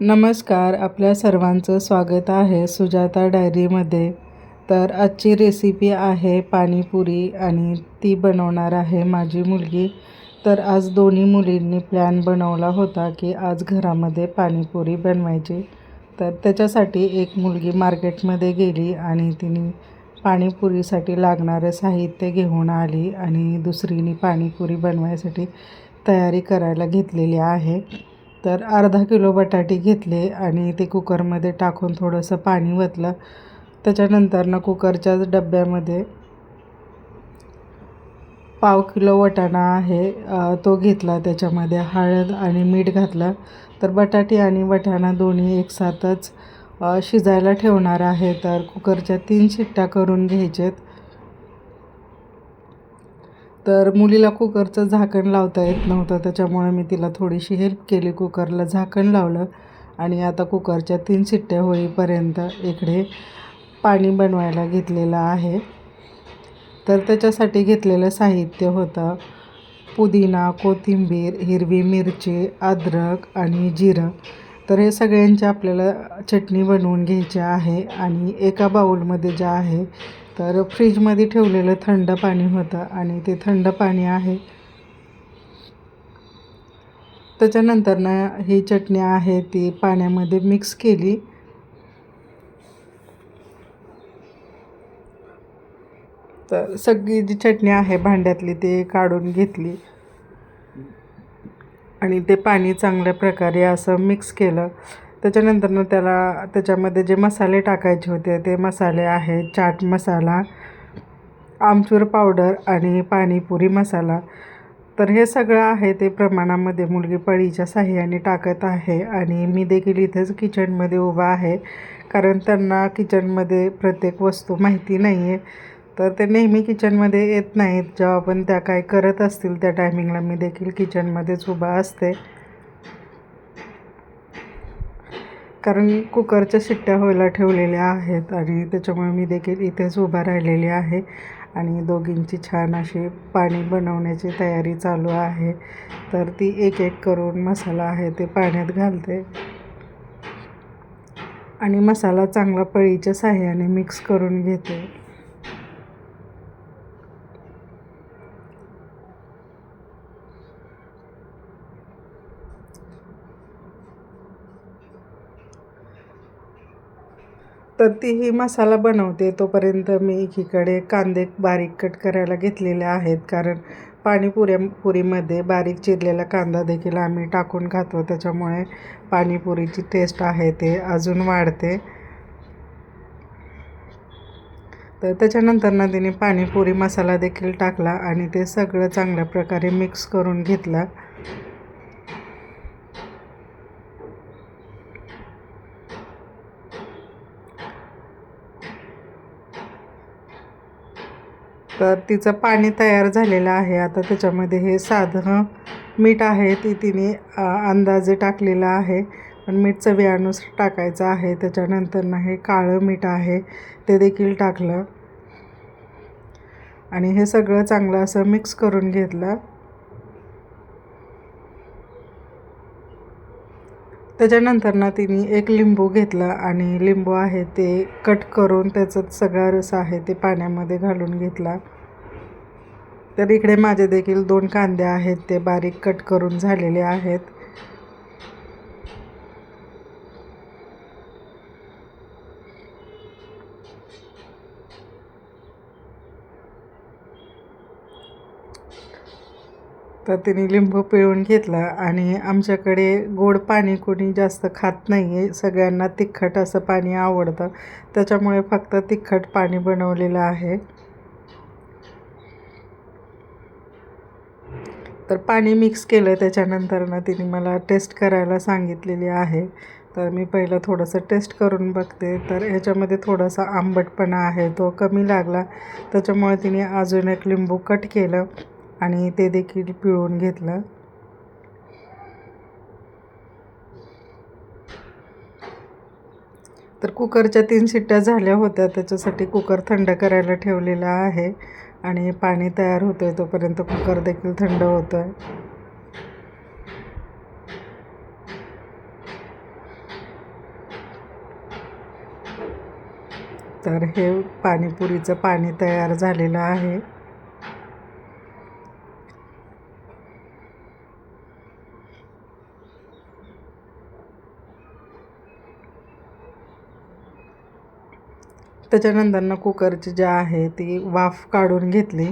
नमस्कार आपल्या सर्वांचं स्वागत आहे सुजाता डायरीमध्ये. तर आजची रेसिपी आहे पाणीपुरी आणि ती बनवणार आहे माझी मुलगी. तर आज दोन्ही मुलींनी प्लॅन बनवला होता की आज घरामध्ये पाणीपुरी बनवायची. तर त्याच्यासाठी एक मुलगी मार्केटमध्ये गेली आणि तिने पाणीपुरीसाठी लागणारं साहित्य घेऊन आली आणि दुसरीने पाणीपुरी बनवायसाठी तयारी करायला घेतलेली आहे. तर अर्धा किलो बटाटे घेतले आणि ते कुकरमध्ये टाकून थोडंसं पाणी ओतलं. त्याच्यानंतरनं कुकरच्याच डब्यामध्ये पाव किलो वटाणा आहे तो घेतला. त्याच्यामध्ये हळद आणि मीठ घातलं. तर बटाटे आणि वटाणा दोन्ही एकसाथच शिजायला ठेवणार आहे. तर कुकरच्या तीन शिट्ट्या करून घ्यायचेत. तर मुलीला कुकरचं झाकण लावता येत नव्हतं. त्याच्यामुळे मी तिला थोडीशी हेल्प केली. कुकरला झाकण लावलं आणि आता कुकरच्या तीन शिट्ट्या होईपर्यंत इकडे पाणी बनवायला घेतलेलं आहे. तर त्याच्यासाठी घेतलेलं साहित्य होतं पुदिना कोथिंबीर हिरवी मिरची अद्रक आणि जिरं. तर हे सगळ्यांची आपल्याला चटणी बनवून घ्यायची आहे आणि एका बाऊलमध्ये जे आहे तर फ्रीजमध्ये ठेवलेलं थंड पाणी होतं आणि ते थंड पाणी आहे. त्याच्यानंतर ना ही चटणी आहे ती पाण्यामध्ये मिक्स केली. तर सगळी जी चटणी आहे भांड्यातली ते काढून घेतली. आणि ते पाणी चांगल्या प्रकारे असं मिक्स केलं. त्याच्यानंतरनं त्याला त्याच्यामध्ये जे मसाले टाकायचे होते ते मसाले आहेत चाट मसाला आमचूर पावडर आणि पाणीपुरी मसाला. तर हे सगळं आहे ते प्रमाणामध्ये मुलगी पळीच्या साह्याने टाकत आहे आणि मी देखील इथेच किचनमध्ये उभा आहे कारण त्यांना किचनमध्ये प्रत्येक वस्तू माहिती नाही आहे तर ते नेहमी किचनमध्ये येत नाहीत. जेव्हा पण त्या काय करत असतील त्या टायमिंगला मी देखील किचनमध्येच उभा असते. कारण कुकरच्या शिट्ट्या व्हायला ठेवलेल्या आहेत आणि त्याच्यामुळे मी देखील इथेच उभा राहिलेली आहे. आणि दोघींची छान अशी पाणी बनवण्याची तयारी चालू आहे. तर ती एक एक करून मसाला आहे ते पाण्यात घालते. आणि मसाला चांगला पळीच्या साह्याने मिक्स करून घेते. तर तीही मसाला बनवते. तोपर्यंत मी एकीकडे कांदे बारीक कट करायला घेतलेले आहेत. कारण पाणीपुऱ्या पुरीमध्ये बारीक चिरलेला कांदा देखील आम्ही टाकून खातो. त्याच्यामुळे पाणीपुरीची टेस्ट आहे ते अजून वाढते. तर त्याच्यानंतर ना तिने पाणीपुरी मसाला देखील टाकला आणि ते सगळं चांगल्या प्रकारे मिक्स करून घेतला. तर तिचं पाणी तयार झालेलं आहे. आता त्याच्यामध्ये हे साधं मीठ आहे ती तिने अंदाजे टाकलेलं आहे. पण मीठ चवीनुसार टाकायचं आहे. त्याच्यानंतर ना हे काळं मीठ आहे ते देखील टाकलं. आणि हे सगळं चांगलं असं मिक्स करून घेतलं. त्याच्यानंतर ना तिने एक लिंबू घेतला आणि लिंबू आहे ते कट करून त्याचं सगळा रस आहे ते पाण्यामध्ये घालून घेतला. तर इकडे माझे देखील दोन कांदे आहेत ते बारीक कट करून झालेले आहेत. तर तिने लिंबू पिळून घेतला आणि आमच्याकडे गोड पाणी कोणी जास्त खात नाही आहे सगळ्यांना तिखट असं पाणी आवडतं. त्याच्यामुळे फक्त तिखट पाणी बनवलेलं आहे. तर पाणी मिक्स केलं त्याच्यानंतरनं तिने मला टेस्ट करायला सांगितलेली आहे. तर मी पहिलं थोडंसं टेस्ट करून बघते. तर ह्याच्यामध्ये थोडासा आंबटपणा आहे तो कमी लागला. त्याच्यामुळे तिने अजून एक लिंबू कट केलं. आणि ते देखील पिळून घेतलं. तर कुकरच्या तीन शिट्ट्या झाल्या होत्या. त्याच्यासाठी कुकर थंड करायला ठेवलेला आहे आणि पाणी तयार होतं आहे तोपर्यंत कुकर देखील थंड होतं आहे तर हे पाणीपुरीचं पाणी तयार झालेलं आहे. त्याच्यानंतरनं कुकरची जी आहे ती वाफ काढून घेतली.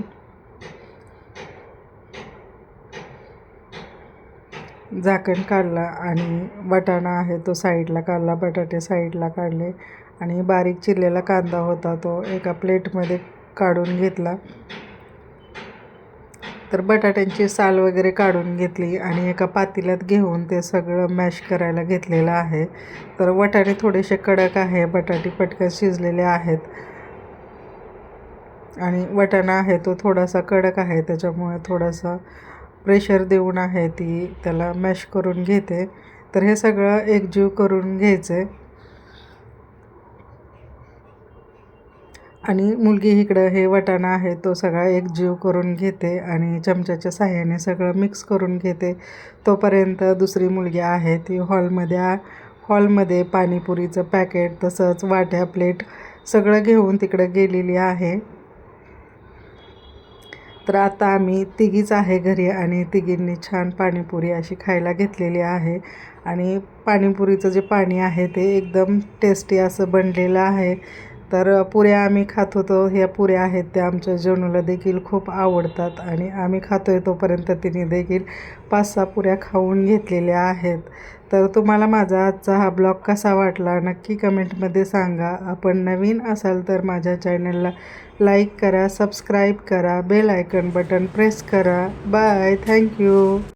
झाकण काढला आणि वाटाणा आहे तो साईडला काढला बटाटे साईडला काढले आणि बारीक चिरलेला कांदा होता तो एका प्लेटमध्ये काढून घेतला. तर बटाट्यांची साल वगैरे काढून घेतली आणि एका पातेल्यात घेऊन ते सगळं मॅश करायला घेतलेलं आहे. तर वटाणे थोडेसे कडक आहे बटाटे पटकन शिजलेले आहेत. आणि वटाणा आहे तो थोडासा कडक आहे त्याच्यामुळे थोडासा प्रेशर देऊन आहे ती त्याला मॅश करून घेते. तर हे सगळं एकजीव करून घ्यायचं. आहे आणि मुलगी इकडं हे वटाणा आहे तो सगळा एक जीव करून घेते आणि चमच्याच्या साह्याने सगळं मिक्स करून घेते. तोपर्यंत दुसरी मुलगी आहे ती हॉलमध्ये हॉलमध्ये पाणीपुरीचं पॅकेट तसंच वाट्या प्लेट सगळं घेऊन तिकडं गेलेली आहे. तर आता आम्ही तिघीच आहे घरी आणि तिघींनी छान पाणीपुरी अशी खायला घेतलेली आहे. आणि पाणीपुरीचं जे पाणी आहे ते एकदम टेस्टी असं बनलेलं आहे. तर पुऱ्या आम्ही खात होतो. ह्या पुऱ्या आहेत त्या आमच्या जेवणाला देखील खूप आवडतात आणि आम्ही खातो आहे तोपर्यंत तिने देखील पाच सहा पुऱ्या खाऊन घेतलेल्या आहेत. तर तुम्हाला माझा आजचा हा ब्लॉग कसा वाटला नक्की कमेंटमध्ये सांगा. आपण नवीन असाल तर माझ्या चॅनलला लाईक करा सबस्क्राईब करा बेल आयकन बटन प्रेस करा. बाय. Thank you